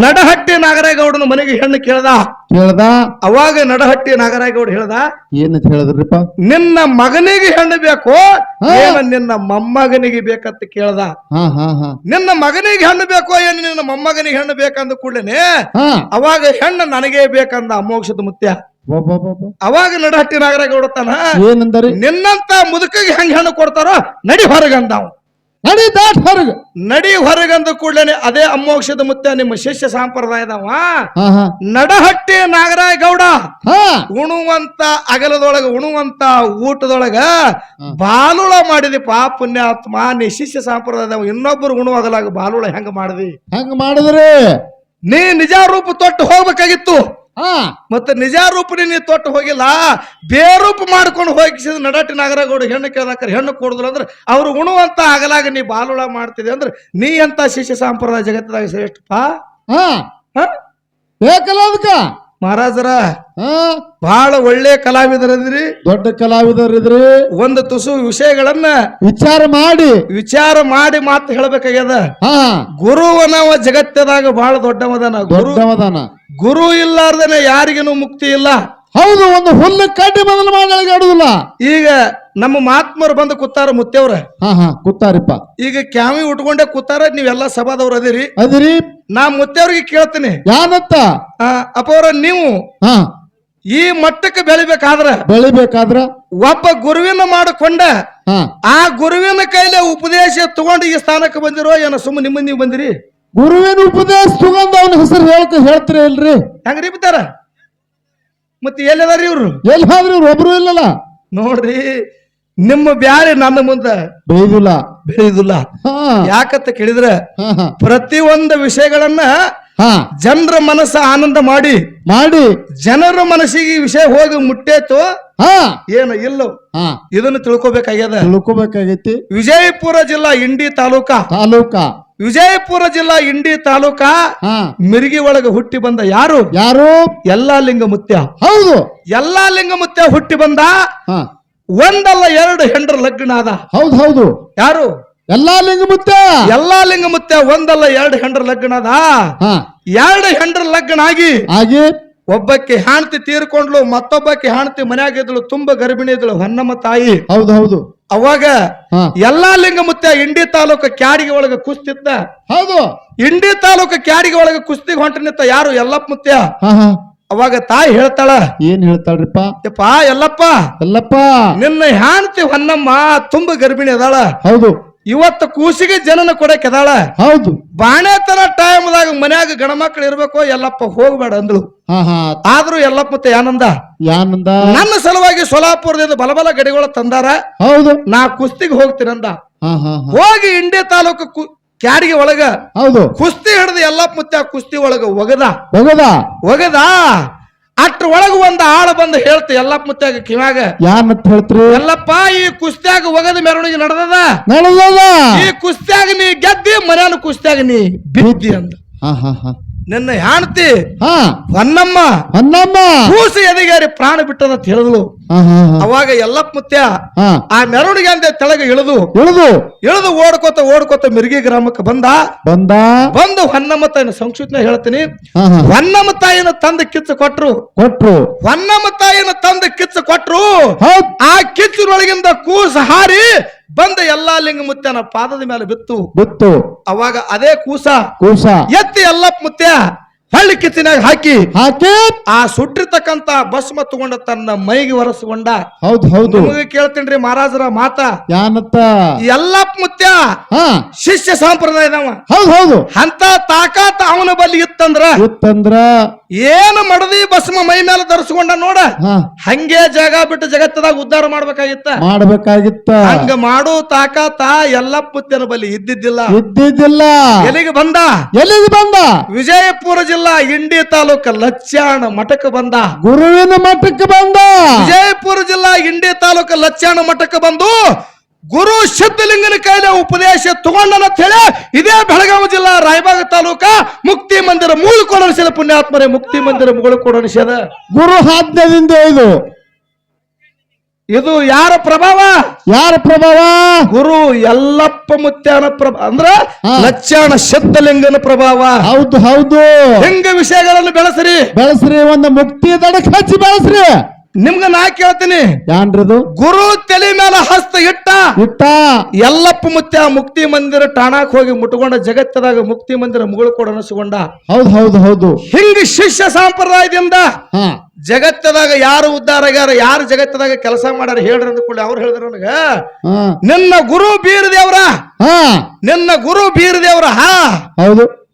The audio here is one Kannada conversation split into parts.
ನಡಹಟ್ಟಿ ನಾಗರೇಗೌಡನ ಮನೆಗೆ ಹೆಣ್ಣು ಕೇಳ್ದ? ಹೇಳ್ದ ಅವಾಗ ನಡಹಟ್ಟಿ ನಾಗರೇಗೌಡ ಹೇಳ್ದ ಏನಂತ ಹೇಳಿದ್ರಿಪ್ಪ? ನಿನ್ನ ಮಗನಿಗೆ ಹೆಣ್ಣು ಬೇಕು. ಏನ ನಿನ್ನ ಮೊಮ್ಮಗನಿಗೆ ಬೇಕಂತ ಕೇಳ್ದ? ಹಾ ಹಾ ಹಾ. ನಿನ್ನ ಮಗನಿಗೆ ಹೆಣ್ಣು ಬೇಕೋ ಏನು ನಿನ್ನ ಮೊಮ್ಮಗನಿಗೆ ಹೆಣ್ಣು ಬೇಕಂದ ಕೂಡಲೇ ಹಾ. ಅವಾಗ ಹೆಣ್ಣು ನನಗೆ ಬೇಕಂದ ಅಮೋಕ್ಷದ ಮುತ್ಯ. ಒಬ್ಬೊಬ್ಬೊಬ್ಬ. ಅವಾಗ ನಡಹಟ್ಟಿ ನಾಗರೇಗೌಡ ತಾನ ಏನಂದರಿ? ನಿನ್ನಂತ ಮುದುಕಿಗೆ ಹೆಂಗ್ ಹೆಣ್ಣು ಕೊಡ್ತಾರೋ ನಡಿ ಹೊರಗಂದಾವ್ ನಡಿ ದಾಟ್ ಹೊರಗ. ನಡಿ ಹೊರಗಂದ ಕೂಡಲೇ ಅದೇ ಅಮೋಕ್ಷದ ಮುತ್ತ ನಿಮ್ಮ ಶಿಷ್ಯ ಸಂಪ್ರದಾಯದವ. ನಡಹಟ್ಟಿ ನಾಗರಾಯ ಗೌಡ. ಉಣುವಂತ ಅಗಲದೊಳಗ ಉಣುವಂತ ಊಟದೊಳಗ ಬಾಲುಳ ಮಾಡಿದಿಪ್ಪ ಪುಣ್ಯಾತ್ಮ. ನೀ ಶಿಷ್ಯ ಸಂಪ್ರದಾಯದ ಇನ್ನೊಬ್ಬರು ಉಣುವಾಗಲಾಗ ಬಾಲುಳ ಹೆಂಗ ಮಾಡಿದಿ? ಹೆಂಗ ಮಾಡಿದ್ರಿ? ನೀ ನಿಜ ರೂಪ ತೊಟ್ಟು ಹೋಗ್ಬೇಕಾಗಿತ್ತು. ಹಾ. ಮತ್ತೆ ನಿಜ ರೂಪನೇ ನೀ ತೊಟ್ಟು ಹೋಗಿಲ್ಲ. ಬೇರೂಪ ಮಾಡ್ಕೊಂಡು ಹೋಗಿಸಿದ ನಡಾಟಿ ನಾಗರಗೌಡ ಹೆಣ್ಣು ಕೇಳಾಕರ್ ಹೆಣ್ಣು ಕೊಡಿದ್ರು ಅಂದ್ರೆ ಅವ್ರು ಉಣುವಂತ ಆಗಲಾಗ ನೀ ಬಾಲುಳ ಮಾಡ್ತಿದೆ ಅಂದ್ರೆ ನೀ ಅಂತ ಶಿಷ್ಯ ಸಂಪ್ರದಾಯ ಜಗತ್ತದಾಗ ಶ್ರೇಷ್ಠಪ್ಪ? ಹಾ. ಹ? ಬೇಕಲ್ಲ ಅದಕ್ಕ? ಮಹಾರಾಜರ ಹಾ. ಬಹಳ ಒಳ್ಳೆ ಕಲಾವಿದರಿದ್ರಿ. ದೊಡ್ಡ ಕಲಾವಿದರಿದ್ರಿ. ಒಂದು ತುಸು ವಿಷಯಗಳನ್ನ ವಿಚಾರ ಮಾಡಿ. ವಿಚಾರ ಮಾಡಿ ಮಾತು ಹೇಳ್ಬೇಕಾಗ್ಯದ. ಗುರುವನವ ಜಗತ್ತದಾಗ ಬಹಳ ದೊಡ್ಡವದನ. ಗುರು ದೊಡ್ಡವದಾನ. ಗುರು ಇಲ್ಲಾರ್ದನೆ ಯಾರಿಗೇನು ಮುಕ್ತಿ ಇಲ್ಲ. ಹೌದು ಒಂದು ಹುಲ್ಲು ಕಟ್ಟಿ ಬದಲು ಮಾಡಿ ಆಡುದಿಲ್ಲ. ಈಗ ನಮ್ಮ ಮಹಾತ್ಮರು ಬಂದು ಕೂತಾರ ಮುತ್ತೇವ್ರ. ಹಾ ಹಾ ಕೂತಾರಿಪ್ಪ. ಈಗ ಕ್ಯಾಮಿ ಉಟ್ಕೊಂಡೆ ಕೂತಾರ ನೀವೆಲ್ಲ ಸಭಾದವ್ರು ಅದಿರಿ. ಅದಿರಿ? ನಾ ಮುತ್ತೇವ್ರಿಗೆ ಕೇಳ್ತೀನಿ. ಯಾನತ್ತ? ಅಪ್ಪವ್ರ ನೀವು ಹಾ. ಈ ಮಟ್ಟಕ್ಕೆ ಬೆಳಿಬೇಕಾದ್ರ ಬೆಳಿಬೇಕಾದ್ರ? ಒಬ್ಬ ಗುರುವಿನ ಮಾಡಿಕೊಂಡ. ಆ ಗುರುವಿನ ಕೈಲೇ ಉಪದೇಶ ತಗೊಂಡು ಈ ಸ್ಥಾನಕ್ಕೆ ಬಂದಿರೋ ಏನೋ ಸುಮ್ಮನೆ ನಿಮ್ಮ ನೀವು ಬಂದಿರಿ? ಗುರುವಿನ ಉಪದೇಶ ತಗೊಂಡ ಅವನ ಹೆಸರು ಹೇಳ್ಕ ಹೇಳ್ತೀರಿ ಇಲ್ರಿ ಹೆಂಗ್ರಿ ಬಿತ್ತಾರ ಮತ್ತೆ ಎಲ್ಲಿದಾರ ಇವ್ರು? ಎಲ್ಲಿ ಹೋದ್ರಿ ಇವ್ರು? ಒಬ್ರು ಇಲ್ಲಲ್ಲ? ನೋಡ್ರಿ ನಿಮ್ಮ ಬ್ಯಾರೆ ನನ್ನ ಮುಂದ ಬೈದಿಲ್ಲ ಬೆಳೆಯುದಿಲ್ಲ ಹಾ. ಕೇಳಿದ್ರ ಕೇಳಿದ್ರೆ ಹಾ ಹಾ. ಪ್ರತಿಯೊಂದು ವಿಷಯಗಳನ್ನ ಹಾ. ಜನರ ಮನಸ್ಸ ಆನಂದ ಮಾಡಿ ಮಾಡಿ. ಜನರ ಮನಸ್ಸಿಗೆ ಈ ವಿಷಯ ಹೋಗಿ ಮುಟ್ಟೇತು ಏನು ಇಲ್ಲ? ಹಾ. ಇದನ್ನು ತಿಳ್ಕೊಬೇಕಾಗ್ಯದ? ತಿಳ್ಕೊಬೇಕಾಗೈತಿ. ವಿಜಯಪುರ ಜಿಲ್ಲಾ ಇಂಡಿ ತಾಲೂಕಾ. ತಾಲೂಕಾ. ವಿಜಯಪುರ ಜಿಲ್ಲಾ ಇಂಡಿ ತಾಲೂಕಾ ಹಾ. ಮಿರ್ಗಿ ಒಳಗ ಹುಟ್ಟಿ ಬಂದ ಯಾರು? ಯಾರು? ಎಲ್ಲಾ ಲಿಂಗ ಮುತ್ಯ ಹೌದು. ಎಲ್ಲಾ ಲಿಂಗ ಮುತ್ಯ ಹುಟ್ಟಿ ಬಂದ ಹಾ. ಒಂದಲ್ಲ ಎರಡು ಹೆಂಡ್ರ ಲಗ್ನ ಆದ. ಹೌದು ಹೌದು. ಯಾರು? ಎಲ್ಲಾ ಲಿಂಗ ಮುತ್ಯ ಎಲ್ಲಾ ಲಿಂಗ ಮುತ್ಯ ಒಂದಲ್ಲ ಎರಡು ಹೆಂಡ್ರ ಲಗ್ನ ಅದ ಹಾ. ಎರಡು ಹೆಂಡ್ರ ಲಗ್ನ ಆಗಿ ಹಾಗೆ ಒಬ್ಬಕ್ಕೆ ಹೆಣ್ತಿ ತೀರ್ಕೊಂಡ್ಲು ಮತ್ತೊಬ್ಬಕ್ಕೆ ಹಾಣ್ತಿ ಮನ್ಯಾಗ ಇದ್ಳು ತುಂಬಾ ಗರ್ಭಿಣಿ ಇದ್ಳು ಹೊನ್ನಮ್ಮ ತಾಯಿ. ಹೌದು ಹೌದು. ಅವಾಗ ಎಲ್ಲಾ ಲಿಂಗ ಮುತ್ಯ ಇಂಡಿ ತಾಲೂಕು ಕ್ಯಾಡಿಗೆ ಒಳಗ ಕುಸ್ತಿತ್ತ ಹೌದು. ಇಂಡಿ ತಾಲೂಕು ಕ್ಯಾಡಿಗೆ ಒಳಗ ಕುಸ್ತಿ ಹೊಂಟನಿತ್ತ ಯಾರು? ಎಲ್ಲಪ್ಪ ಮುತ್ಯ. ಅವಾಗ ತಾಯಿ ಹೇಳ್ತಾಳ ಏನ್ ಹೇಳ್ತಾಳ್ರಿಪ್ಪ? ಯಪ್ಪ ಎಲ್ಲಪ್ಪ ಎಲ್ಲಪ್ಪ ನಿನ್ನ ಹೆಣ್ತಿ ಹೊನ್ನಮ್ಮ ತುಂಬಾ ಗರ್ಭಿಣಿ ಅದಾಳ. ಹೌದು. ಇವತ್ತು ಕೂಸಿಗೆ ಜನನ ಕೆದಾಳ ಹೌದು. ಬಾಣೆತನ ಟೈಮ್ದಾಗ ಮನ್ಯಾಗ ಗಣಮಕ್ಳು ಇರ್ಬೇಕು ಎಲ್ಲಪ್ಪ ಹೋಗ್ಬೇಡ ಅಂದ್ಳು. ಆದ್ರೂ ಎಲ್ಲಪ್ಪ ಮತ್ತೆ ಆನಂದ ಯಾನಂದ? ನನ್ನ ಸಲುವಾಗಿ ಸೋಲಾಪುರದಿಂದ ಬಲಬಲ ಗಡಿಗಳ ತಂದಾರ. ಹೌದು. ನಾ ಕುಸ್ತಿಗೆ ಹೋಗ್ತೀನಂದ ಹೋಗಿ ಇಂಡಿ ತಾಲೂಕು ಕ್ಯಾಡಿಗೆ ಒಳಗ ಹೌದು. ಕುಸ್ತಿ ಹಿಡಿದು ಎಲ್ಲಪ್ಪ ಆ ಕುಸ್ತಿ ಒಳಗ ಒಗದ. ಒಗದ? ಒಗದ. ಅಷ್ಟ್ರ ಒಳಗ ಒಂದ್ ಆಳ ಬಂದು ಹೇಳ್ತ ಎಲ್ಲಪ್ಪ ಮುತ್ತಾಗ ಕಿವ್ಯಾಗ? ಯಾನಂತ ಹೇಳ್ತ್ರಿ? ಎಲ್ಲಪ್ಪ ಈ ಕುಸ್ತ್ಯಾಗ ಒಗದ ಮೆರವಣಿಗೆ ನಡೆದದ? ನಡೆದದ. ಈ ಕುಸ್ತ್ಯಾಗ ನೀ ಗೆದ್ದಿ ಮನೆಯನ್ನು ಕುಸ್ತ್ಯಾಗ ನೀ ಬಿದ್ದಿ ಅಂದ. ಹಾ ಹಾ ಹಾ. ನಿನ್ನ ಹೆಂಡತಿ ಹಾ. ಹೊನ್ನಮ್ಮ. ಹೊನ್ನಮ್ಮ. ಕೂಸು ಎದೆಗಾರಿ ಪ್ರಾಣ ಬಿಟ್ಟದ ಅಂತ ಹೇಳಿದ್ಲು. ಅವಾಗ ಎಲ್ಲಪ್ಪ ಮುತ್ಯ ಆ ಮೆರವಣಿಗೆ ಅಂದೆ ತೆಳಗ ಇಳಿದು ಇಳಿದು. ಇಳಿದು ಓಡ್ಕೋತ ಓಡ್ಕೋತ ಮಿರ್ಗಿ ಗ್ರಾಮಕ್ಕೆ ಬಂದ. ಬಂದ. ಬಂದು ಹೊನ್ನಮ್ಮ ತಾಯಿನ ಸಂಕ್ಷಿಪ್ತ ಹೇಳ್ತೀನಿ. ಹೊನ್ನಮ್ಮ ತಾಯಿನ ತಂದ ಕಿಚ್ಚು ಕೊಟ್ರು. ಕೊಟ್ರು. ಹೊನ್ನಮ್ಮ ತಾಯಿನ ತಂದ ಕಿಚ್ಚು ಕೊಟ್ರು. ಆ ಕಿಚ್ಚಿನೊಳಗಿಂದ ಕೂಸು ಹಾರಿ ಬಂದ ಎಲ್ಲಾ ಲಿಂಗ ಮುತ್ಯನ ಪಾದದ ಮೇಲೆ ಬಿತ್ತು. ಬಿತ್ತು. ಅವಾಗ ಅದೇ ಕೂಸ. ಕೂಸ. ಎತ್ತಿ ಎಲ್ಲಪ್ಪ ಮುತ್ಯ. ಹಳ್ಳಿ ಕಿತ್ತಿನಾಗ ಹಾಕಿ. ಹಾಕಿ. ಆ ಸುಟ್ಟಿರ್ತಕ್ಕಂತ ಭಸ್ಮ ತಗೊಂಡ ತನ್ನ ಮೈಗೆ ಒರೆಸ್ಕೊಂಡ ಹೌದು ಹೌದು. ನಿಮಗೆ ಕೇಳ್ತೀನ್ರಿ ಮಹಾರಾಜರ ಮಾತ. ಯಾನತ್ತ? ಎಲ್ಲಪ್ಪ ಮುತ್ಯ. ಶಿಷ್ಯ ಸಂಪ್ರದಾಯದವ. ಹೌದು ಹೌದು. ಅಂತ ತಾಕಾತ ಅವನ ಬಲ್ಲಿ ಇತ್ತಂದ್ರ. ಇತ್ತಂದ್ರ? ಏನು ಮಡದಿ ಭಸ್ಮ ಮೈ ಮೇಲೆ ಧರಿಸ್ಕೊಂಡ ನೋಡ. ಹಂಗೆ ಜಾಗ ಬಿಟ್ಟು ಜಗತ್ತದಾಗ ಉದ್ಧಾರ ಮಾಡ್ಬೇಕಾಗಿತ್ತ. ಮಾಡ್ಬೇಕಾಗಿತ್ತ. ಹಂಗ ಮಾಡು ತಾಕಾತ ಎಲ್ಲಪ್ಪ ಮುತ್ಯನ ಬಲ್ಲಿ ಇದ್ದಿದ್ದಿಲ್ಲ. ಇದ್ದಿದ್ದಿಲ್ಲ. ಎಲ್ಲಿಗೆ ಬಂದ? ಎಲ್ಲಿಗೆ ಬಂದ? ವಿಜಯಪುರ ಜಿಲ್ಲಾ ಇಂಡಿ ತಾಲೂಕ ಲಚ್ಚಾಣ ಮಠಕ್ಕೆ ಬಂದ. ಗುರುವಿನ ಮಠಕ್ಕೆ ಬಂದ. ವಿಜಯಪುರ ಜಿಲ್ಲಾ ಇಂಡಿ ತಾಲೂಕ ಲಚ್ಚಾಣ ಮಠಕ್ಕೆ ಬಂದು ಗುರು ಸಿದ್ಧಲಿಂಗನ ಕೈಲಿ ಉಪದೇಶ ತಗೊಂಡನಂತ ಹೇಳಿ ಇದೇ ಬೆಳಗಾವಿ ಜಿಲ್ಲಾ ರಾಯಬಾಗ ತಾಲೂಕ ಮುಕ್ತಿ ಮಂದಿರ ಮೂಲ ಕೊಡಣಿಸಿದ ಪುಣ್ಯಾತ್ಮರೇ ಮುಕ್ತಿ ಮಂದಿರ ಮುಗಳು ಕೊಡಣಿಸ್ಯದ ಗುರು ಆಜ್ಞದಿಂದ ಇದು. ಇದು ಯಾರ ಪ್ರಭಾವ? ಯಾರ ಪ್ರಭಾವ? ಗುರು ಎಲ್ಲಪ್ಪ ಮುತ್ಯಾನ ಪ್ರಭ ಅಂದ್ರ ಲಕ್ಷಣ ಶಬ್ದಲಿಂಗನ ಪ್ರಭಾವ. ಹೌದು ಹೌದು. ಹೆಂಗ ವಿಷಯಗಳನ್ನು ಬೆಳೆಸ್ರಿ? ಬೆಳೆಸ್ರಿ ಒಂದು ಮುಕ್ತಿ ದಡಕ್ಕೆ ಹಚ್ಚಿ ಬೆಳೆಸ್ರಿ. ನಿಮ್ಗ ನಾ ಕೇಳ್ತೀನಿ. ಯಾನ್ರದು? ಗುರು ತಲೆ ಮೇಲೆ ಹಸ್ತ ಇಟ್ಟ. ಇಟ್ಟ. ಎಲ್ಲಪ್ಪ ಮುತ್ಯ ಮುಕ್ತಿ ಮಂದಿರ ಠಾಣಾಕ್ ಹೋಗಿ ಮುಟ್ಕೊಂಡ ಜಗತ್ತದಾಗ ಮುಕ್ತಿ ಮಂದಿರ ಮುಗಳು ಕೂಡ ಅನಿಸ್ಕೊಂಡ. ಹೌದು ಹೌದು ಹೌದು. ಹಿಂಗ ಶಿಷ್ಯ ಸಂಪ್ರದಾಯದಿಂದ ಹಾ. ಜಗತ್ತದಾಗ ಯಾರು ಉದ್ಧಾರ ಆಗ್ಯಾರ ಯಾರು ಜಗತ್ತದಾಗ ಕೆಲಸ ಮಾಡ್ಯಾರ ಹೇಳ್ರಿ ಅಂದ್ಕೊಳ್ಳಿ ಅವ್ರು ಹೇಳಿದ್ರ ನನಗ. ನಿನ್ನ ಗುರು ಬೀರ್ ದೇವ್ರ ಹಾ. ನಿನ್ನ ಗುರು ಬೀರದೇವ್ರ. ಹಾ. ಹೌದು.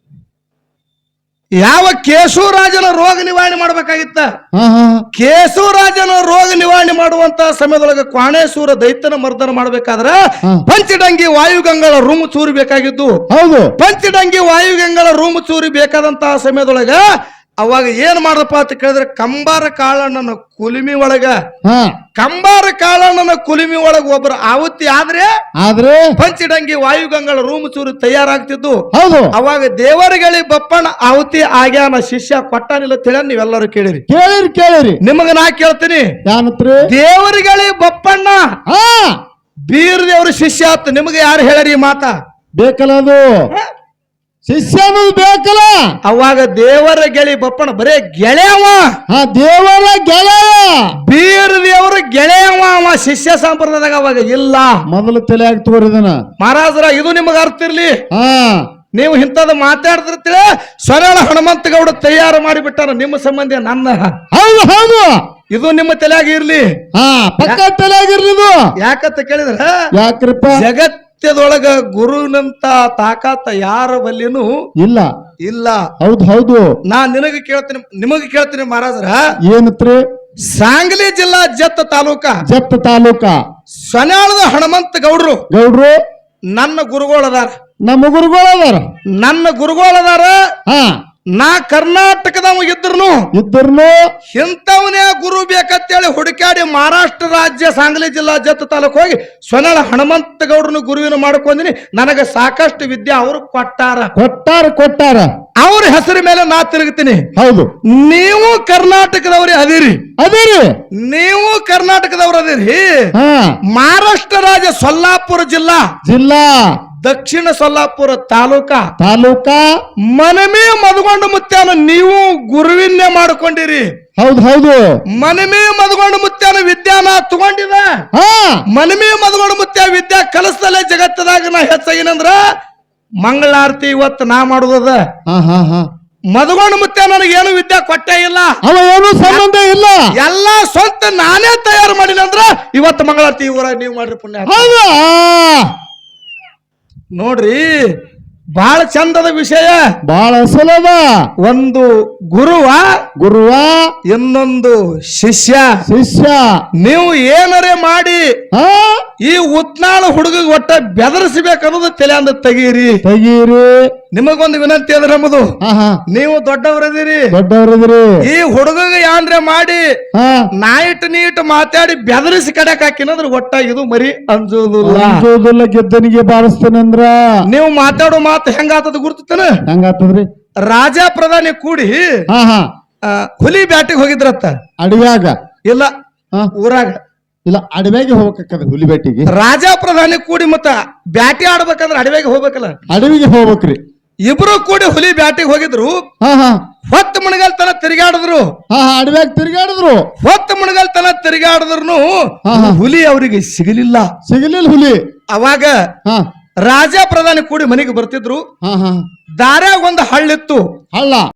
ಯಾವ ಕೇಶವರಾಜನ ರೋಗ ನಿವಾರಣೆ ಮಾಡ್ಬೇಕಾಗಿತ್ತ? ಕೇಶವರಾಜನ ರೋಗ ನಿವಾರಣೆ ಮಾಡುವಂತ ಸಮಯದೊಳಗೆ ಕ್ವಾಣೇಶ್ವರ ದೈತ್ಯನ ಮರ್ದನ ಮಾಡ್ಬೇಕಾದ್ರ. ಪಂಚಡಂಗಿ ವಾಯುಗಂಗಳ ರೂಮ್ ಚೂರಿ ಬೇಕಾಗಿದ್ದು. ಹೌದು. ಪಂಚಡಂಗಿ ವಾಯುಗಂಗಳ ರೂಮ್ ಚೂರಿ ಬೇಕಾದಂತಹ ಸಮಯದೊಳಗ ಅವಾಗ ಏನ್ ಮಾಡಪ್ಪ ಅಂತ ಕೇಳಿದ್ರೆ ಕಂಬಾರ ಕಾಳಣ್ಣನ ಕುಲಿಮಿ ಒಳಗ ಹಾ. ಕಂಬಾರ ಕಾಳಣ್ಣನ ಕುಲಿಮಿ ಒಳಗ ಒಬ್ಬರು ಆವತ್ತಿ ಆದ್ರೆ ಆದ್ರೆ? ಪಂಚಿಡಂಗಿ ವಾಯುಗಂಗಳ ರೂಮ್ ಚೂರು ತಯಾರಾಗ್ತಿದ್ದು. ಹೌದು. ಅವಾಗ ದೇವರುಗಳಿ ಬಪ್ಪಣ್ಣ ಆವತಿ ಆಗ್ಯಾನ ಶಿಷ್ಯ ಕೊಟ್ಟಾನಿಲ್ಲ ತಿಳ ನೀವೆಲ್ಲರೂ ಕೇಳಿರಿ. ಕೇಳಿರಿ ಕೇಳಿರಿ. ನಿಮಗ ನಾ ಕೇಳ್ತೀನಿ. ದೇವರುಗಳಿ ಬಪ್ಪಣ್ಣ ಬೀರ್ ದೇವ್ರ ಶಿಷ್ಯ ಆತ ನಿಮಗೆ ಯಾರು ಹೇಳರಿ ಮಾತಾ ಮಾತ? ಬೇಕಲ್ಲ ಅದು? ಶಿಷ್ಯ ಅನ್ನೋದು ಬೇಕಲ್ಲ? ಅವಾಗ ದೇವರ ಗೆಳಿ ಬಪ್ಪಣ ಬರೇ ಗೆಳೆಯವ. ಆ ದೇವರ ಗೆಳೆಯ? ಬೀರ್ ದೇವರ ಗೆಳೆಯವ ಅವ ಶಿಷ್ಯ ಸಂಪ್ರದಾಯದಾಗ ಅವಾಗ ಇಲ್ಲ. ಮೊದಲು ತಲೆ ಹಾಕಿ ತೋರಿದನ ಮಹಾರಾಜರ ಇದು ನಿಮಗೆ ಅರ್ಥ ಇರ್ಲಿ. ಹಾ ನೀವು ಇಂಥದ್ ಮಾತಾಡ್ತಿರ್ತೀರ ಸರಳ ಹನುಮಂತ ಗೌಡ ತಯಾರು ಮಾಡಿಬಿಟ್ಟಾರ ನಿಮ್ಮ ಸಂಬಂಧಿ ನನ್ನ. ಹೌದು ಹೌದು. ಇದು ನಿಮ್ಮ ತಲೆಯಾಗ ಇರ್ಲಿ. ಹಾ ಪಕ್ಕ ತಲೆಯಾಗಿರ್ಲಿ ಇದು. ಯಾಕಂತ ಕೇಳಿದ್ರ? ಯಾಕ್ರಿಪ್ಪ? ಜಗತ್ತದೊಳಗ ಗುರುನಂತ ತಾಕಾತ ಯಾರ ಬಲ್ಲಿನೂ ಇಲ್ಲ. ಇಲ್ಲ. ಹೌದು ಹೌದು. ನಾ ನಿನಗ ಕೇಳ್ತೀನಿ ನಿಮಗೆ ಕೇಳ್ತೀನಿ ಮಹಾರಾಜರ. ಏನತ್ರಿ? ಸಾಂಗ್ಲಿ ಜಿಲ್ಲಾ ಜತ್ತ ತಾಲೂಕ. ಜತ್ತ ತಾಲೂಕ. ಸೊನಾಳದ ಹನುಮಂತ ಗೌಡ್ರು. ಗೌಡ್ರು? ನನ್ನ ಗುರುಗಳದಾರ. ನಮ್ಮ ಗುರುಗಳು ಅದಾರ ನನ್ನ ಗುರುಗಳದಾರ. ಹಾ. ನಾ ಕರ್ನಾಟಕದವ ಇದ್ರು ಇದ್ರು ಇಂಥವನೇ ಗುರು ಬೇಕಂತೇಳಿ ಹುಡುಕಾಡಿ ಮಹಾರಾಷ್ಟ್ರ ರಾಜ್ಯ ಸಾಂಗ್ಲಿ ಜಿಲ್ಲಾ ಜತ್ ತಾಲೂಕು ಹೋಗಿ ಸೊನಳ ಹನುಮಂತ ಗೌಡ್ರನು ಗುರುವಿನ ಮಾಡ್ಕೊಂಡಿನಿ ನನಗೆ ಸಾಕಷ್ಟು ವಿದ್ಯೆ ಅವರು ಕೊಟ್ಟಾರ. ಕೊಟ್ಟಾರ ಕೊಟ್ಟಾರ. ಅವ್ರ ಹೆಸರ ಮೇಲೆ ನಾ ತಿರುಗ್ತೀನಿ. ಹೌದು. ನೀವು ಕರ್ನಾಟಕದವ್ರಿ ಅದಿರಿ. ಅದೀರಿ. ನೀವು ಕರ್ನಾಟಕದವ್ರು ಅದಿರಿ ಹಾ. ಮಹಾರಾಷ್ಟ್ರ ರಾಜ್ಯ ಸೊಲ್ಲಾಪುರ ಜಿಲ್ಲಾ. ಜಿಲ್ಲಾ. ದಕ್ಷಿಣ ಸೊಲ್ಲಾಪುರ ತಾಲೂಕ ತಾಲೂಕ ಮನಮೇ ಮದ್ಗೊಂಡು ಮುತ್ಯಾನ ನೀವು ಗುರುವಿನ್ನೇ ಮಾಡ್ಕೊಂಡಿರಿ. ಹೌದು ಹೌದು. ಮನಮೇ ಮದ್ಗೊಂಡು ಮುತ್ಯಾನ ವಿದ್ಯಾನ ತಗೊಂಡಿದ. ಮನಮೇ ಮದ್ಗೊಂಡು ಮುತ್ಯ ವಿದ್ಯಾ ಕಲಿಸ್ತಲೇ ಜಗತ್ತದಾಗ ನಾ ಹೆಚ್ಚಾಗಿನಂದ್ರ ಮಂಗಳಾರತಿ ಇವತ್ತು ನಾ ಮಾಡುದದ. ಹಾ ಹಾ ನನಗೆ ಏನು ವಿದ್ಯೆ ನನಗೇನು ವಿದ್ಯಾ ಕೊಟ್ಟೇ ಇಲ್ಲ. ಅವ ಏನು ಸಂಬಂಧ ಇಲ್ಲ. ಎಲ್ಲ ಸ್ವಂತ ನಾನೇ ತಯಾರು ಮಾಡಿನಂದ್ರ ಇವತ್ತು ಮಂಗಳಾರತಿ ಊರಾಗ ನೀವು ಮಾಡ್ರಿ ಪುಣ್ಯ. ನೋಡ್ರಿ ಬಹಳ ಚಂದದ ವಿಷಯ. ಬಹಳ ಸುಲಭ. ಒಂದು ಗುರುವ ಗುರುವ. ಇನ್ನೊಂದು ಶಿಷ್ಯ. ಶಿಷ್ಯ. ನೀವು ಏನರೇ ಮಾಡಿ ಈ ಉತ್ನಾಳ ಹುಡುಗ ಒಟ್ಟ ಬೆದರಿಸಬೇಕನ್ನೋದು ತಲೆ ಅಂದ ತೆಗೀರಿ. ತೆಗೀರಿ. ನಿಮಗೊಂದು ವಿನಂತಿ ಅದ ನಮ್ಮದು. ನೀವು ದೊಡ್ಡವರದಿರಿ ದೊಡ್ಡವರದಿರಿ ಈ ಹುಡುಗಗೆ ಯಾಂದ್ರೆ ಮಾಡಿ ಹಾ ನಾಯಿಟ್ ನೀಟ್ ಮಾತಾಡಿ ಬೆದರಿಸಿ ಕಡೆಕ್ ಹಾಕಿನಂದ್ರೆ ಒಟ್ಟ ಇದು ಮರಿ ಅಂಜುದಿಲ್ಲ. ಅಂಜೋದಿಲ್ಲ ಗೆದ್ದನಿಗೆ ಬಾರಿಸ್ತೇನಂದ್ರ ನೀವು ಮಾತಾಡೋ ಮಾತು ಹೆಂಗಾತದ ಗುರ್ತತನ ಹೆಂಗಾತದ್ರಿ? ರಾಜ ಪ್ರಧಾನಿ ಕೂಡಿ ಹಾ ಹಾ. ಆ, ಹುಲಿ ಬ್ಯಾಟಿಗೆ ಹೋಗಿದ್ರತ್ತ? ಅಡವ್ಯಾಗ. ಇಲ್ಲ. ಹಾ. ಊರಾಗ. ಇಲ್ಲ ಅಡವ್ಯಾಗೆ ಹುಲಿ ಹುಲಿಬೇಟಿಗೆ ರಾಜ ಪ್ರಧಾನಿ ಕೂಡಿ ಮತ್ತ ಬ್ಯಾಟಿ ಆಡ್ಬೇಕಂದ್ರ ಅಡವೆಗೆ ಹೋಗ್ಬೇಕಲ್ಲ? ಅಡವಿಗೆ ಹೋಗ್ಬೇಕ್ರಿ. ಇಬ್ರು ಕೂಡಿ ಹುಲಿ ಬ್ಯಾಟಿಗೆ ಹೋಗಿದ್ರು. ಹಾ ಹಾ. ಹೊತ್ತು ಮುಣಗಲ್ ತನ ತಿರುಗಾಡಿದ್ರು. ಹಾ ಹಾ ಅಡವ್ಯಾಗ ತಿರ್ಗಾಡಿದ್ರು. ಹೊತ್ತು ಮುಣಗಲ್ ತನ ತಿರುಗಾಡಿದ್ರು. ಹಾ, ಹಾ. ಹುಲಿ ಅವರಿಗೆ ಸಿಗಲಿಲ್ಲ. ಸಿಗಲಿಲ್ಲ ಹುಲಿ. ಅವಾಗ ಹಾ. ರಾಜ ಪ್ರಧಾನಿ ಕೂಡಿ ಮನೆಗೆ ಬರ್ತಿದ್ರು. ಹಾ ಹಾ. ದಾರ್ಯಾಗ ಒಂದು ಹಳ್ಳಿತ್ತು. ಹಳ್ಳ.